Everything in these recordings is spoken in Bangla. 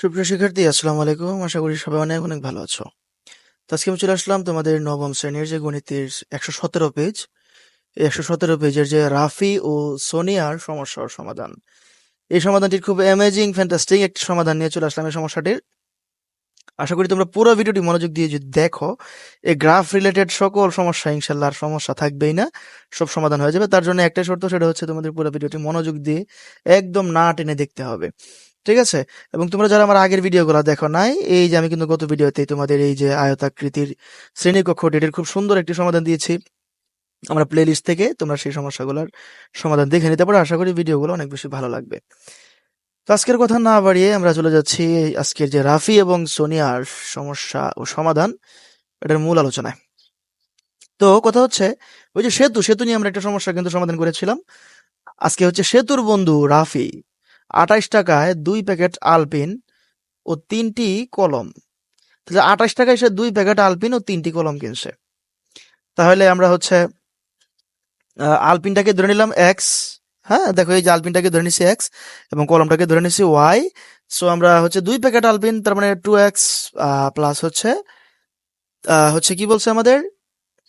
সুপ্রিয় শিক্ষার্থী, আসসালামু আলাইকুম। আশা করি সবাই অনেক অনেক ভালো আছো। তো আজকে আমি চলে আসলাম তোমাদের নবম শ্রেণির যে গণিতের একশো সতেরো পেজ একশো সতেরো পেজের যে রাফি ও সোনিয়ার সমস্যার সমাধান। এই সমাধানটির খুব অ্যামেজিং ফ্যান্টাস্টিক একটি সমাধান নিয়ে চলে আসলাম এই সমস্যাটির। আশা করি তোমরা পুরো ভিডিওটি মনোযোগ দিয়ে যদি দেখো, এই গ্রাফ রিলেটেড সকল সমস্যা ইনশাল্লাহ আর সমস্যা থাকবেই না, সব সমাধান হয়ে যাবে। তার জন্য একটাই শর্ত, সেটা হচ্ছে তোমাদের পুরো ভিডিওটি মনোযোগ দিয়ে একদম না টেনে দেখতে হবে। ঠিক আছে? এবং তোমরা যারা আমার আগের ভিডিওগুলো দেখো নাই, এই যে আমি কিন্তু গত ভিডিওতে তোমাদের এই যে আয়তাকৃতির এটির খুব সুন্দর একটি সমাধান দিয়েছি। আমরা প্লে লিস্ট থেকে তোমরা সেই সমস্যাগুলোর সমাধান দেখে নিতে পারো। আশা করি ভিডিওগুলো অনেক বেশি ভালো লাগবে। আজকের কথা না বাড়িয়ে আমরা চলে যাচ্ছি আজকের যে রাফি এবং সোনিয়ার সমস্যা ও সমাধান, এটার মূল আলোচনায়। তো কথা হচ্ছে, ওই যে সেতু সেতু নিয়ে আমরা একটা সমস্যা কিন্তু সমাধান করেছিলাম। আজকে হচ্ছে সেতুর বন্ধু রাফি, আঠাইশ টাকায় দুই প্যাকেট আলপিন ও তিনটি কলম। তাহলে আঠাইশ টাকায় সে দুই প্যাকেট আলপিন ও তিনটি কলম কিনছে। তাহলে আমরা হচ্ছে আলপিনটাকে ধরে নিলাম এক্স হ্যাঁ দেখো এই যে আলপিনটাকে ধরে নিছি এক্স এবং কলমটাকে ধরে নিছি ওয়াই সো আমরা হচ্ছে দুই প্যাকেট আলপিন, তার মানে টু এক্স প্লাস হচ্ছে হচ্ছে কি বলছে আমাদের?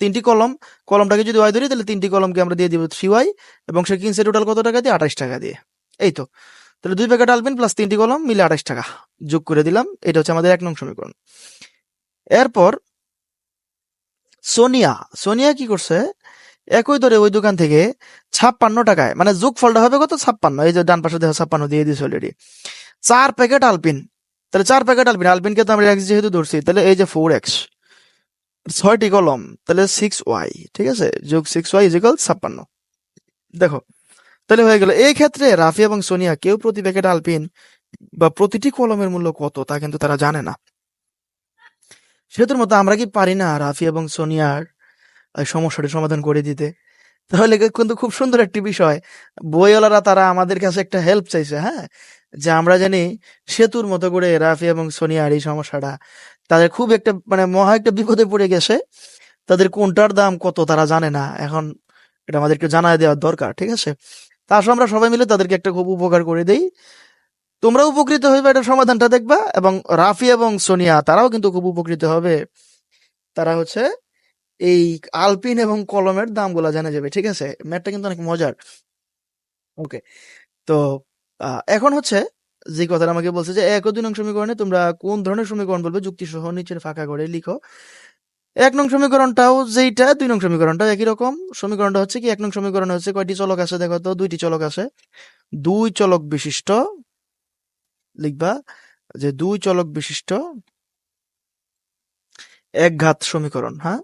তিনটি কলম। কলমটাকে যদি ওয়াই ধরি, তাহলে তিনটি কলমকে আমরা দিয়ে দিব থ্রি ওয়াই এবং সে কিনছে টোটাল কত টাকা দিয়ে? আঠাইশ টাকা দিয়ে। এই তো। তাহলে দুই প্যাকেট আলপিন প্লাস তিনটি কলম মিলে আঠাইশ টাকা। যোগ করে দিলাম। এটা হচ্ছে আমাদের এক নং সমীকরণ। এরপর সোনিয়া সোনিয়া কি করছে? একই ধরে ওই দোকান থেকে ছাপ্পান্ন টাকায় মানে যোগ ফলটা হবে কত? ছাপ্পান্ন, এই যে ডান পাশে দেখো ছাপ্পান্ন দিয়ে দিয়েছে অলরেডি চার প্যাকেট আলপিন তাহলে চার প্যাকেট আলপিন আলপিনকে তো আমরা এক্স যেহেতু ধরছি, তাহলে এই যে ফোর এক্স ছয়টি কলম, তাহলে সিক্স ওয়াই ঠিক আছে? যোগ সিক্স ওয়াই ইজিক্যাল ছাপ্পান্ন। দেখো, তাহলে হয়ে গেল, এই ক্ষেত্রে রাফি এবং সোনিয়া কেউ প্রতি প্যাকেট আলপিন বা প্রতিটি কলমের মূল্য কত, তা কিন্তু তারা জানে না। সেতুর মতো আমরা কি পারি না রাফি এবং সোনিয়ার সমস্যাটি সমাধান করে দিতে। তাহলে কিন্তু খুব সুন্দর একটি বিষয়। বইওয়ালারা তারা আমাদের কাছে একটা হেল্প চাইছে হ্যাঁ? যে আমরা জানি সেতুর মতো করে রাফি এবং সোনিয়ার এই সমস্যাটা, তাদের খুব একটা মানে মহা একটা বিপদে পড়ে গেছে। তাদের কোনটার দাম কত তারা জানে না। এখন এটা আমাদেরকে জানায় দেওয়ার দরকার, ঠিক আছে? তা আসলে আমরা সবাই মিলে তাদেরকে একটা খুব উপকার করে দেই। তোমরা উপকৃত হইবে এটা সমাধানটা দেখবা এবং রাফি এবং সোনিয়া তারাও কিন্তু খুব উপকৃত হবে। তারা হচ্ছে এই আলপিন এবং কলমের দামগুলো জানা যাবে, ঠিক আছে? ম্যাথটা কিন্তু অনেক মজার। ওকে, তো এখন হচ্ছে যে কথাটা আমাকে বলছে যে, এক দুই নং সমীকরণে তোমরা কোন ধরনের সমীকরণ বলবে? যুক্তি সহ নিচের ফাঁকা করে লিখো। এক নং সমীকরণটাও যেইটা, দুই নং সমীকরণটাও একই রকম। সমীকরণটা হচ্ছে কি, এক নং সমীকরণে হচ্ছে কয়টি চলক আছে? দেখো তো, দুইটি চলক আছে। দুই চলক বিশিষ্ট, লিখবা যে দুই চলক বিশিষ্ট একঘাত সমীকরণ হ্যাঁ?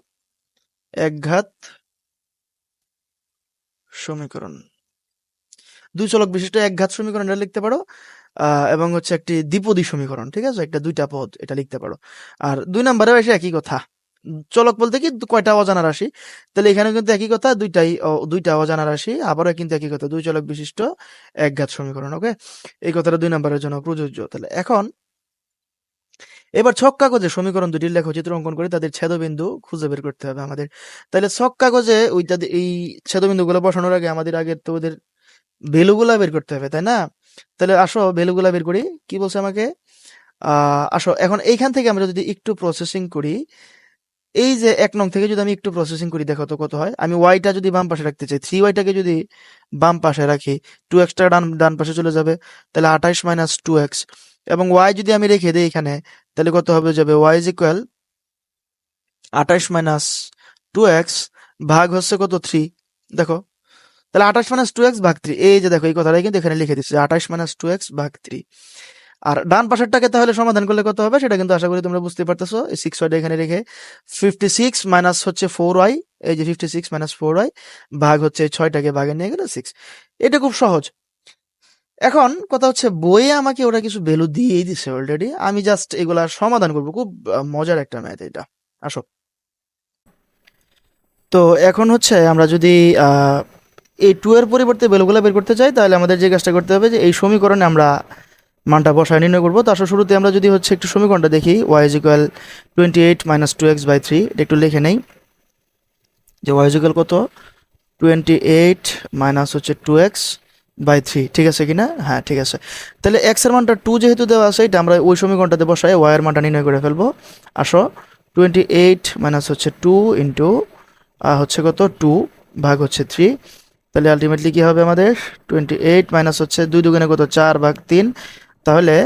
একঘাত সমীকরণ। দুই চলক বিশিষ্ট একঘাত সমীকরণ এটা লিখতে পারো এবং হচ্ছে একটি দ্বিপদী সমীকরণ, ঠিক আছে? একটা দুইটা পদ এটা লিখতে পারো। আর দুই নম্বরেও এসে একই কথা। চলক বলতে কি কয়টা অজানা রাশি? তাহলে এখানে কিন্তু একই কথা, দুইটাই দুইটা অজানা রাশি, আবারও কিন্তু একই কথা। দুই চলক বিশিষ্ট একঘাত সমীকরণ ওকে এই কথাটা দুই নম্বরের জন্য প্রযোজ্য। তাহলে এখন এবার ছক কাগজে সমীকরণ দুটির লেখচিত্র অঙ্কন করে তাদের ছেদবিন্দু খুঁজে বের করতে হবে আমাদের। তাহলে ছক কাগজে ওই তাদের এই ছেদবিন্দুগুলো বসানোর আগে আমাদের আগে তো ওদের ভ্যালুগুলা বের করতে হবে, তাই না? তাহলে আসো ভ্যালুগুলা বের করি। কি বলছে আমাকে? আসো, এখন এইখান থেকে আমরা যদি একটু প্রসেসিং করি, এই যে এক নং থেকে যদি আমি একটু প্রসেসিং করি, দেখো তো কত হয়। আমি ওয়াইটা যদি বাম পাশে রাখতে চাই থ্রি ওয়াইটাকে যদি বাম পাশে রাখি টু এক্সটা ডান ডান পাশে চলে যাবে। তাহলে আঠাইশ মাইনাস টু এক্স এবং ওয়াই যদি আমি রেখে দিই এখানে তাহলে কত হবে যাবে? ওয়াই ইজ ইকুয়াল আঠাইশ মাইনাস টু এক্স ভাগ হচ্ছে কত? থ্রি দেখো, তাহলে আঠাশ মাইনাস টু এক্স ভাগ থ্রি এই যে দেখো, এই কথাটাই কিন্তু এখানে লিখে দিচ্ছি, আঠাশ মাইনাস টু এক্স ভাগ থ্রি আর ডান পাশেরটাকে তাহলে সমাধান করলে কত হবে? সেটা কিন্তু আশা করি তোমরা বুঝতে পারতেছো। এই সিক্স ওয়াইটা এখানে রেখে ফিফটি সিক্স মাইনাস হচ্ছে ফোর ওয়াই এই যে fifty six minus four y ভাগ হচ্ছে ছয়টাকে ভাগে নিয়ে গেলে সিক্স এটা খুব সহজ। এখন কথা হচ্ছে, বইয়ে আমাকে ওরা কিছু ভ্যালু দিয়েই দিছে অলরেডি আমি জাস্ট এগুলা সমাধান করব। খুব মজার একটা ম্যাথ এটা। আসো। তো এখন হচ্ছে, আমরা যদি এই টু এর পরিবর্তে ভ্যালুগুলো বের করতে চাই, তাহলে আমাদের যে কাজটা করতে হবে যে, এই সমীকরণে আমরা মানটা বসায় নির্ণয় করব। তো আসলে শুরুতে আমরা যদি হচ্ছে একটু সমীকরণটা দেখি y is equal twenty eight minus two x by three এটা একটু লিখে নেই। যে ওয়াই ইজ ইকুয়াল কত? টোয়েন্টি এইট মাইনাস হচ্ছে টু এক্স বাই থ্রি ঠিক আছে কি না হ্যাঁ ঠিক আছে। তাহলে এক্সের মানটা টু যেহেতু দেওয়া আছে, এটা আমরা ওই সমীকরণটাতে বসাই ওয়াই এর মানটা নির্ণয় করে ফেলব। আসো টোয়েন্টি এইট মাইনাস হচ্ছে টু ইন্টু হচ্ছে কত? টু ভাগ হচ্ছে থ্রি তাহলে আলটিমেটলি কী হবে আমাদের? টোয়েন্টি এইট মাইনাস হচ্ছে দুই দুগুণে কত? চার ভাগ তিন। তাহলে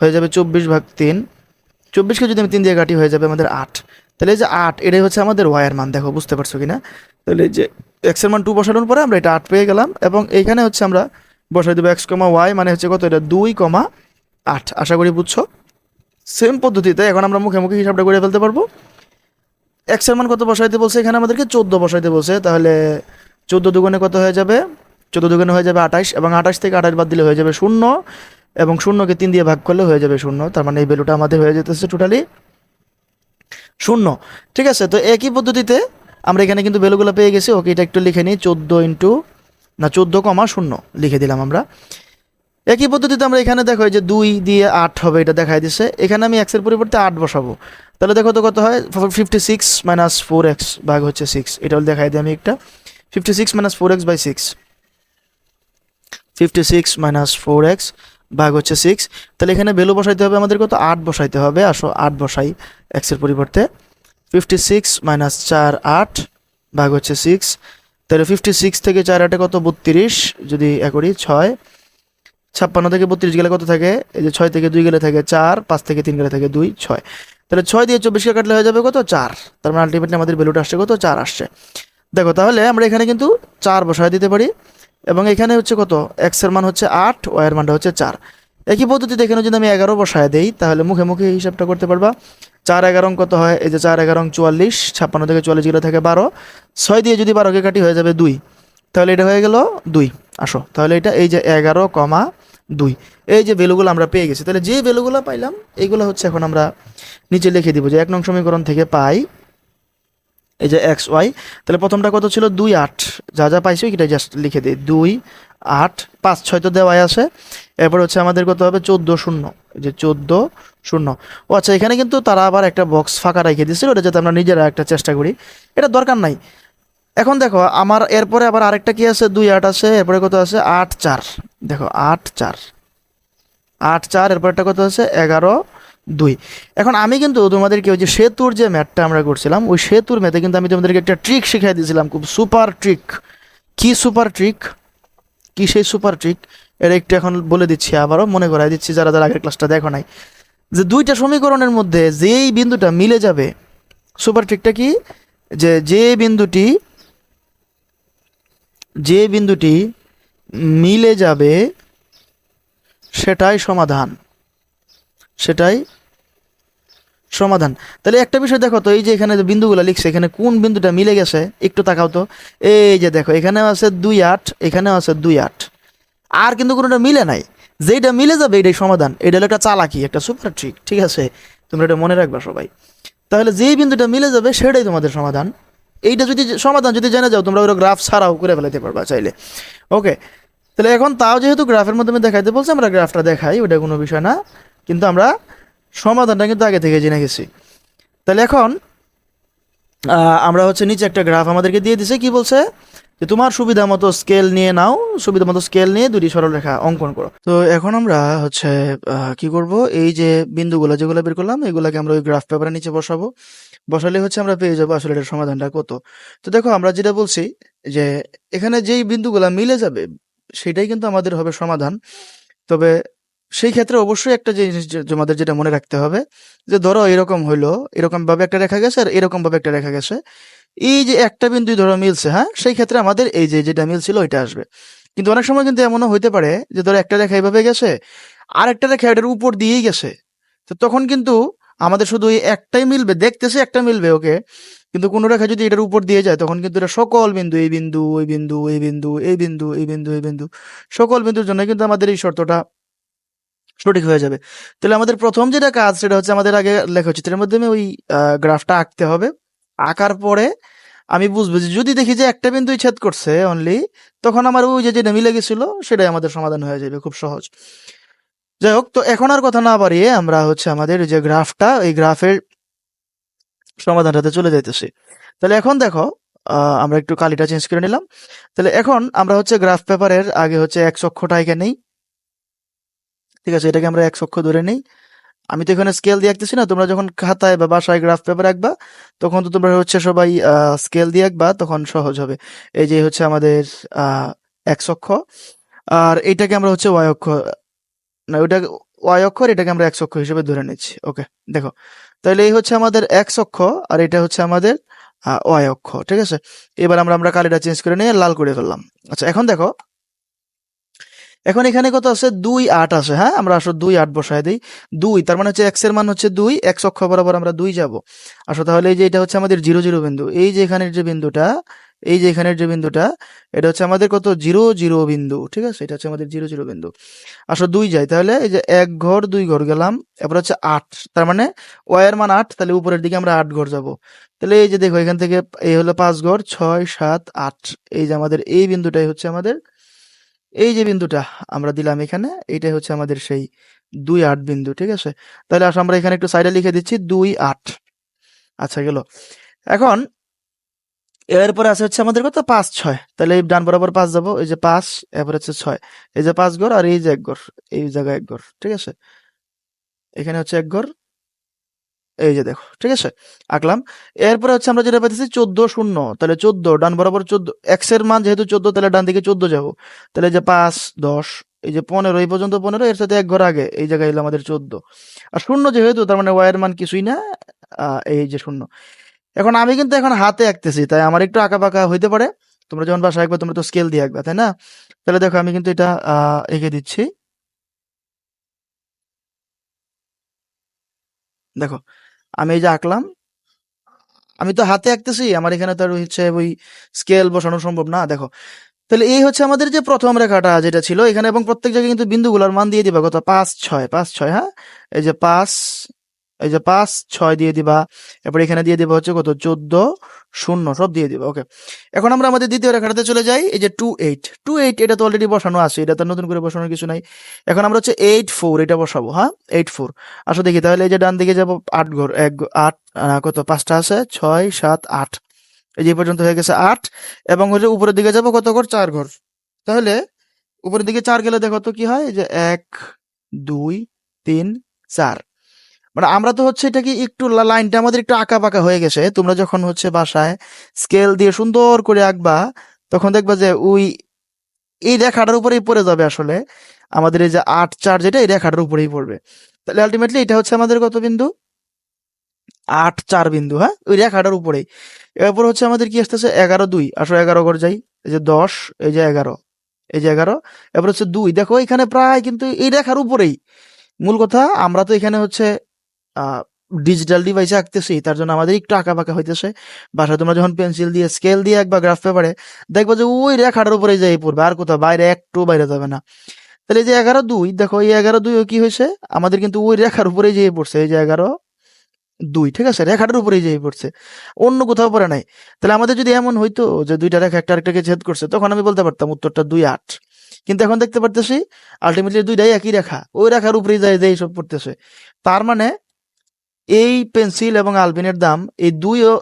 হয়ে যাবে চব্বিশ ভাগ তিন। চব্বিশকে যদি আমি তিন দিয়ে কাটি, হয়ে যাবে আমাদের আট। তাহলে এই যে আট, এটাই হচ্ছে আমাদের ওয়াইয়ের মান, দেখো, বুঝতে পারছ কি না তাহলে এই যে এক্সের মান টু বসানোর পরে আমরা এটা আট পেয়ে গেলাম এবং এইখানে হচ্ছে আমরা বসাই দেবো এক্স কমা ওয়াই মানে হচ্ছে কত? এটা দুই কমা আট, আশা করি বুঝছ? সেম পদ্ধতিতে এখন আমরা মুখে মুখে হিসাবটা করে ফেলতে পারব। এক্সের মান কত বসাইতে বলছে? এখানে আমাদেরকে চোদ্দ বসাইতে বলছে, তাহলে চোদ্দ দুগুণে কত হয়ে যাবে? চোদ্দ দুগুণে হয়ে যাবে আঠাশ এবং আঠাশ থেকে আঠাশ বাদ দিলে হয়ে যাবে শূন্য এবং শূন্যকে তিন দিয়ে ভাগ করলে হয়ে যাবে শূন্য, তার মানে এই ভ্যালুটা আমাদের হয়ে যেতেছে টোটালি শূন্য। ঠিক আছে, তো একই পদ্ধতিতে আমরা এখানে কিন্তু ভ্যালুগুলো পেয়ে গেছি। ওকে, এটা একটু লিখে নিই। চোদ্দ ইন্টু, না, চোদ্দ কমা শূন্য লিখে দিলাম আমরা। একই পদ্ধতিতে আমরা এখানে দেখো যে দুই দিয়ে আট হবে, এটা দেখাই দিছে। এখানে আমি এক্সের পরিবর্তে আট বসাবো। তাহলে দেখো তো কত হয়? Fifty six minus four x ভাগ হচ্ছে সিক্স এটাও দেখাই দিই আমি একটা। Fifty six minus four x by six fifty six minus four x ভাগ হচ্ছে সিক্স তাহলে এখানে ভ্যালু বসাইতে হবে আমাদের কত? আট বসাইতে হবে। আসো, আট বসাই এক্সের পরিবর্তে। ফিফটি সিক্স মাইনাস চার আট ভাগ হচ্ছে সিক্স তাহলে ফিফটি সিক্স থেকে চার, আটে কত? বত্রিশ, যদি এ করি ছয়, ছাপ্পান্ন থেকে বত্রিশ গেলে কত থাকে? এই যে ছয় থেকে দুই গেলে থাকে চার, পাঁচ থেকে তিন গেলে থাকে দুই, ছয়। তাহলে ছয় দিয়ে চব্বিশকে কাটলে হয়ে যাবে কত? চার। তার মানে আলটিমেটলি আমাদের ভ্যালুটা আসছে কত? চার আসছে। দেখো, তাহলে আমরা এখানে কিন্তু চার বসায় দিতে পারি, এবং এখানে হচ্ছে কত? এক্সের মান হচ্ছে আট ওয়াই এর মানটা হচ্ছে চার। একই পদ্ধতিতে এখানে যদি আমি এগারো বসায় দেই, তাহলে মুখে মুখে হিসাবটা করতে পারবা। চার এগারো কত হয়, এই যে চার এগারো চুয়াল্লিশ, ছাপ্পান্ন থেকে চুয়াল্লিশ গেলে থাকে বারো। ছয় দিয়ে যদি বারোকে কাটি হয়ে যাবে দুই, তাহলে এটা হয়ে গেল দুই। আসো, তাহলে এটা এই যে এগারো কমা দুই। এই যে ভ্যালুগুলো আমরা পেয়ে গেছি, তাহলে যে ভ্যালুগুলো পাইলাম, এইগুলো হচ্ছে এখন আমরা নিচে লিখে দিব যে এক নং সমীকরণ থেকে পাই এই যে এক্স ওয়াই। তাহলে প্রথমটা কত ছিল? দুই আট। যা যা পাইছি এটা জাস্ট লিখে দিই। দুই আট, পাঁচ, ছয় তো দেওয়াই আছে। এরপর হচ্ছে আমাদের কত হবে চোদ্দ শূন্য। যে চোদ্দ শূন্য। ও আচ্ছা এখানে কিন্তু তারা আবার একটা বক্স ফাঁকা রেখে দিয়েছিল ওটা যাতে আমরা নিজেরা একটা চেষ্টা করি। এটা দরকার নাই। এখন দেখো, আমার এরপরে আবার আরেকটা কি আছে? দুই, আট আছে, এরপরে কত আছে? আট, চার। দেখো, আট, চার। আট, চার, এরপর একটা কত আছে? এগারো, দুই। এখন আমি কিন্তু তোমাদেরকে ওই যে সেতুর যে ম্যাথটা আমরা করছিলাম, ওই সেতুর ম্যাথে কিন্তু আমি তোমাদেরকে একটা ট্রিক শিখিয়ে দিয়েছিলাম, খুব সুপার ট্রিক কি সুপার ট্রিক কি সেই সুপার ট্রিক এটা একটু এখন বলে দিচ্ছি আবারও, মনে করাই দিচ্ছি যারা যারা আগের ক্লাসটা দেখো নাই। যে দুইটা সমীকরণের মধ্যে যেই বিন্দুটা মিলে যাবে সুপার ট্রিকটা কি? যে যে বিন্দুটি যে বিন্দুটি মিলে যাবে, সেটাই সমাধান। সেটাই সমাধান। তাহলে একটা বিষয় দেখো তো, এই যে এখানে যে বিন্দুগুলো লিখছে, এখানে কোন বিন্দুটা মিলে গেছে? একটু তাকাও তো। এই যে দেখো, এখানেও আছে দুই আট, এখানেও আছে দুই আট। আর কিন্তু কোনোটা মিলে নাই। যেটা মিলে যাবে, এটাই সমাধান। এটা হলো একটা চালাকি, একটা সুপার ট্রিক ঠিক আছে? তোমরা এটা মনে রাখবা সবাই। তাহলে যেই বিন্দুটা মিলে যাবে, সেটাই তোমাদের সমাধান। এইটা যদি সমাধান যদি জেনে যাও, তোমরা ওই গ্রাফ ছাড়াও করে ফেলাতে পারবা চাইলে। ওকে তাহলে এখন তাও যেহেতু গ্রাফের মাধ্যমে দেখাইতে বলছে, আমরা গ্রাফটা দেখাই ওটা কোনো বিষয় না। কিন্তু আমরা সমাধানটা কিন্তু আগে থেকে জেনে গেছি। তাহলে এখন আমরা হচ্ছে নিচে একটা গ্রাফ আমাদেরকে দিয়ে দিছে, কি বলছে? যে তোমার সুবিধা মতো স্কেল নিয়ে নাও, সুবিধা মতো স্কেল নিয়ে দুটি সরলরেখা অঙ্কন করো। তো এখন আমরা হচ্ছে কি করব? এই যে বিন্দুগুলো যেগুলো বের করলাম, এগুলোকে আমরা ওই গ্রাফ পেপারের নিচে বসাবো। বসালে হচ্ছে আমরা পেয়ে যাব আসলে এটার সমাধানটা কত। তো দেখো, আমরা যেটা বলছি যে এখানে যেই বিন্দুগুলা মিলে যাবে, সেটাই কিন্তু আমাদের হবে সমাধান। তবে সেই ক্ষেত্রে অবশ্যই একটা জিনিস তোমাদের যেটা মনে রাখতে হবে, যে ধরো এরকম হইল এরকম ভাবে একটা রেখা গেছে আর এরকম ভাবে একটা রেখা গেছে। এই যে একটা বিন্দু ধরো মিলছে হ্যাঁ? সেই ক্ষেত্রে আমাদের এই যে যেটা মিলছিল ওইটা আসবে। কিন্তু অনেক সময় কিন্তু এমনও হইতে পারে যে ধরো একটা রেখা এইভাবে গেছে, আর একটা রেখা এটার উপর দিয়েই গেছে। তো তখন কিন্তু আমাদের শুধু এই একটাই মিলবে, দেখতেছে একটা মিলবে ওকে, কিন্তু কোনো রেখা যদি এটার উপর দিয়ে যায়, তখন কিন্তু এটা সকল বিন্দু, এই বিন্দু, ওই বিন্দু, এই বিন্দু এই বিন্দু এই বিন্দু এই বিন্দু, সকল বিন্দুর জন্য কিন্তু আমাদের এই শর্তটা সঠিক হয়ে যাবে। তাহলে আমাদের প্রথম যেটা কাজ সেটা হচ্ছে আমাদের আগে লেখা চিত্রের মাধ্যমে ওই গ্রাফটা আঁকতে হবে। আঁকার পরে আমি বুঝব যে যদি দেখি যে একটা বিন্দুই ছেদ করছে অনলি তখন আমার ওই যে যেটা মিলে গেছিল সেটাই আমাদের সমাধান হয়ে যাবে খুব সহজ। যাই হোক, তো এখন আর কথা না বাড়িয়ে আমরা হচ্ছে আমাদের যে গ্রাফটা এই গ্রাফের সমাধানটাতে চলে যাইতেছি। তাহলে এখন দেখো আমরা একটু কালিটা চেঞ্জ করে নিলাম। তাহলে এখন আমরা হচ্ছে গ্রাফ পেপারের আগে হচ্ছে এক অক্ষটা এখানে নেই। ঠিক আছে, এটাকে আমরা এক অক্ষ ধরে নেই। আমি তো এখানে স্কেল দিয়ে আঁকতেছি না, তোমরা যখন খাতায় বা বাসায় গ্রাফ পেপার আঁকবা, তখন তো তোমরা হচ্ছে সবাই স্কেল দিয়ে আঁকবা, তখন সহজ হবে। এই যে হচ্ছে আমাদের এক অক্ষ, আর এটাকে আমরা হচ্ছে ওয়াই অক্ষ, না ওইটা ওয়াই অক্ষর এটাকে আমরা এক অক্ষ হিসেবে ধরে নিচ্ছি। ওকে, দেখো, তাহলে এই হচ্ছে আমাদের এক অক্ষ, আর এটা হচ্ছে আমাদের ওয়াই অক্ষ, ঠিক আছে? এবার আমরা আমরা কালিটা চেঞ্জ করে নিয়ে লাল করে ফেললাম। আচ্ছা এখন দেখো এখন এখানে কত আছে? দুই আট আছে হ্যাঁ? আমরা আসলে দুই আট বসায় দিই। দুই, তার মানে হচ্ছে এক্সের মান হচ্ছে দুই এক্স অক্ষ বরাবর আমরা দুই যাব। আসলে তাহলে এই যে এটা হচ্ছে আমাদের জিরো জিরো বিন্দু। এই যে এখানের যে বিন্দুটা, এই যে এখানের যে বিন্দুটা, এটা হচ্ছে আমাদের কত? জিরো জিরো বিন্দু, ঠিক আছে? এটা হচ্ছে আমাদের জিরো জিরো বিন্দু। আসলে দুই যায় তাহলে এই যে এক ঘর, দুই ঘর গেলাম এবার হচ্ছে আট, তার মানে ওয়ার মান আট, তাহলে উপরের দিকে আমরা আট ঘর যাব। তাহলে এই যে দেখো, এখান থেকে এই হলো পাঁচ ঘর, ছয়, সাত, আট। এই যে আমাদের এই বিন্দুটাই হচ্ছে আমাদের এই যে বিন্দুটা আমরা দিলাম এখানে এইটাই হচ্ছে আমাদের সেই দুই আট বিন্দু, ঠিক আছে? তাহলে আসলে আমরা এখানে একটু সাইডে লিখে দিচ্ছি দুই আট। আচ্ছা গেল। এখন এরপরে আছে হচ্ছে আমাদের কত? পাঁচ ছয়। তাহলে এই ডান বরাবর পাঁচ যাব, এই যে পাঁচ, এরপর হচ্ছে ছয়। এই যে পাঁচ ঘর আর এই যে এক ঘর, এই জায়গায় এক ঘর, ঠিক আছে? এখানে হচ্ছে এক ঘর এই যে দেখো, ঠিক আছে? আঁকলাম। এরপরে হচ্ছে আমরা যেটা পাইতেছি চোদ্দ শূন্য। তাহলে চোদ্দ, ডান বরাবর চোদ্দ এক্সের মান যেহেতু চোদ্দ, তাহলে ডান দিকে চোদ্দ যাব। তাহলে যে পাঁচ, দশ, এই যে পনেরো, এই পর্যন্ত পনেরো, এর সাথে এক ঘর আগে, এই জায়গায় এলো আমাদের চোদ্দ। আর শূন্য যেহেতু, তার মানে ওয়াই এর মান কিছুই না এই যে শূন্য। এখন আমি কিন্তু এখন হাতে আঁকতেছি, তাই আমার একটু আঁকা পাকা হইতে পারে। তোমরা যখন বাসায় আঁকবে, তোমরা তো স্কেল দিয়ে আঁকবে, তাই না? তাহলে দেখো, আমি কিন্তু এটা এঁকে দিচ্ছি। দেখো আমি এই যে আঁকলাম, আমি তো হাতে আঁকতেছি, আমার এখানে তো আর হচ্ছে ওই স্কেল বসানো সম্ভব না, দেখো। তাহলে এই হচ্ছে আমাদের যে প্রথম রেখাটা যেটা ছিল, এখানে এবং প্রত্যেক জায়গায় কিন্তু বিন্দুগুলোর মান দিয়ে দিবা, কত? পাঁচ, ছয় পাঁচ, ছয় হ্যাঁ? এই যে পাঁচ এই যে পাঁচ, ছয় দিয়ে দিবা। এরপর এখানে দিয়ে দিবা হচ্ছে কত? চোদ্দ, শূন্য, সব দিয়ে দিবা ওকে এখন আমরা আমাদের দ্বিতীয় রেখাটাতে চলে যাই, এই যে টু এইট টু এইট এটা তো অলরেডি বসানো আছে, এটা তো নতুন করে বসানোর কিছু নাই। এখন আমরা হচ্ছে এইট ফোর এটা বসাবো হ্যাঁ? এইট ফোর আসো দেখি, তাহলে এই যে ডান দিকে যাব, আট ঘর, এক, আট কত? পাঁচটা আছে, ছয়, সাত, আট। এই যে পর্যন্ত হয়ে গেছে আট, এবং হচ্ছে উপরের দিকে যাব কত ঘর? চার ঘর। তাহলে উপরের দিকে চার গেলে দেখো তো কি হয়? যে এক, দুই, তিন, চার। মানে আমরা তো হচ্ছে এটা কি একটু লাইনটা আমাদের একটু আঁকা পাকা হয়ে গেছে। তোমরা যখন হচ্ছে বাসায় স্কেল দিয়ে সুন্দর করে আঁকবা, তখন দেখবা যে ওই, এই রেখাটার উপরেই পড়ে যাবে আসলে। আমাদের এই যে আট চার যেটা, এই রেখাটার উপরেই পড়বে। তাহলে আলটিমেটলি এটা হচ্ছে আমাদের কত বিন্দু? আট চার বিন্দু হ্যাঁ? ওই রেখাটার উপরেই। এরপর হচ্ছে আমাদের কি আসতেছে? এগারো দুই। আসলে এগারো করে যাই। এই যে দশ, এই যে এগারো। এই যে এগারো। এরপর হচ্ছে দুই। দেখো এখানে প্রায় কিন্তু এই রেখার উপরেই। মূল কথা, আমরা তো এখানে হচ্ছে ডিজিটাল ডিভাইসে আঁকতেছি, তার জন্য আমাদের একটু আঁকা পাকা হইতেছে। বাসায় তোমরা যখন পেন্সিল দিয়ে স্কেল দিয়ে একবার গ্রাফ পেপারে দেখব যে ওই রেখাটার উপরে যাই পড়বে, আর কোথাও বাইরে একটু বাইরে যাবে না। তাহলে এই যে এগারো দুই, দেখো এই এগারো দুই কি হয়েছে? আমাদের কিন্তু ওই রেখার উপরেই যেয়ে পড়ছে, এই যে এগারো দুই, ঠিক আছে? রেখাটার উপরেই যেয়ে পড়ছে, অন্য কোথাও পড়ে নাই। তাহলে আমাদের যদি এমন হইতো যে দুইটা রেখা একটা আরেকটাকে ছেদ করছে, তখন আমি বলতে পারতাম উত্তরটা দুই আট। কিন্তু এখন দেখতে পারতেছি আলটিমেটলি দুইটাই একই রেখা, ওই রেখার উপরেই যায় যে সব পড়তেছে। তার মানে এই পেন্সিল এবং আলবিনের দাম, এই দুই ও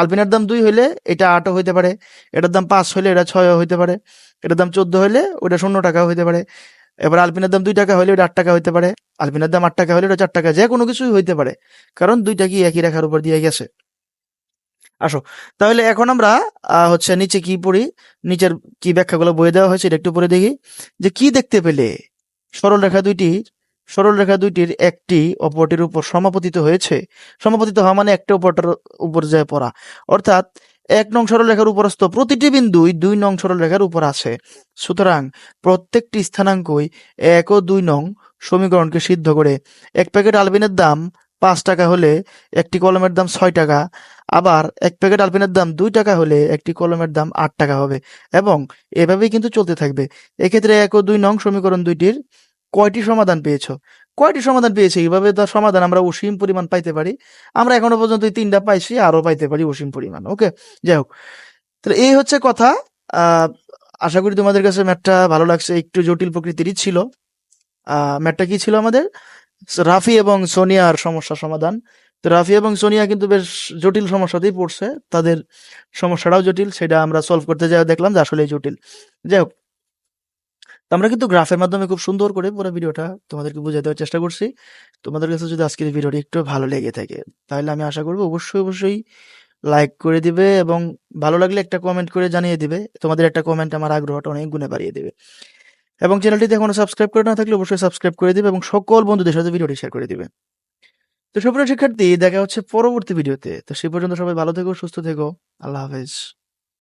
আলবিনের দাম দুই হইলে এটা আটও হইতে পারে, এটার দাম পাঁচ হইলে এটা ছয়ও হইতে পারে, এটার দাম চোদ্দ হইলে ওটা শূন্য টাকাও হইতে পারে, এবার আলপিনের দাম দুই টাকা হইলে ওটা আট টাকা হইতে পারে আলপিনের দাম আট টাকা হইলে ওটা চার টাকা, যে কোনো কিছুই হইতে পারে, কারণ দুইটা কি একই রেখার উপর দিয়ে গেছে। আসো, তাহলে এখন আমরা হচ্ছে নিচে কি পড়ি, নিচের কি ব্যাখ্যাগুলো বয়ে দেওয়া হয়েছে, এটা একটু পরে দেখি, যে কি দেখতে পেলে? সরল রেখা দুইটি সরল রেখা দুইটির একটি অপরটির উপর সমাপতিত হয়েছে। সমাপতিত হওয়া মানে একটা অপরটার উপর যায় পড়া। অর্থাৎ এক নং সরল রেখার উপরস্থ প্রতিটি বিন্দুই দুই নং সরল রেখার উপর আছে। সুতরাং প্রত্যেকটি স্থানাঙ্কই এক ও দুই নং সমীকরণকে সিদ্ধ করে এক প্যাকেট আলবিনের দাম পাঁচ টাকা হলে একটি কলমের দাম ছয় টাকা, আবার এক প্যাকেট আলপিনের দাম দুই টাকা হলে একটি কলমের দাম আট টাকা হবে এবং এভাবেই কিন্তু চলতে থাকবে। এক্ষেত্রে এক ও দুই নং সমীকরণ দুইটির কয়টি সমাধান পেয়েছ? কয়টি সমাধান পেয়েছে? এইভাবে তার সমাধান আমরা অসীম পরিমাণ পাইতে পারি। আমরা এখনও পর্যন্ত তিনটা পাইছি আরও পাইতে পারি অসীম পরিমাণ, ওকে? যাই হোক, তাহলে এই হচ্ছে কথা। আশা করি তোমাদের কাছে ম্যাটটা ভালো লাগছে, একটু জটিল প্রকৃতিরই ছিল। আহ ম্যাথটা কি ছিল আমাদের? রাফি এবং সোনিয়ার সমস্যা সমাধান। তো রাফি এবং সোনিয়া কিন্তু বেশ জটিল সমস্যাতেই পড়ছে, তাদের সমস্যাটাও জটিল, সেটা আমরা সলভ করতে যাওয়া দেখলাম যে আসলে জটিল। যাই হোক আমরা কিন্তু গ্রাফের মাধ্যমে খুব সুন্দর করে পুরো ভিডিওটা তোমাদেরকে বুঝিয়ে দেওয়ার চেষ্টা করছি। তোমাদের কাছে যদি আজকের ভিডিওটি একটু ভালো লেগে থাকে, তাহলে আমি আশা করব অবশ্যই অবশ্যই লাইক করে দিবে এবং ভালো লাগলে একটা কমেন্ট করে জানিয়ে দিবে। তোমাদের একটা কমেন্ট আমার আগ্রহটা অনেক গুণে বাড়িয়ে দেবে। এবং চ্যানেলটিতে এখনও সাবস্ক্রাইব করে না থাকলে অবশ্যই সাবস্ক্রাইব করে দিবে এবং সকল বন্ধুদের সাথে ভিডিওটি শেয়ার করে দিবে। তো সুপ্রিয় শিক্ষার্থী, দেখা হচ্ছে পরবর্তী ভিডিওতে। তো সেই পর্যন্ত সবাই ভালো থেকো, সুস্থ থেকো। আল্লাহ হাফেজ।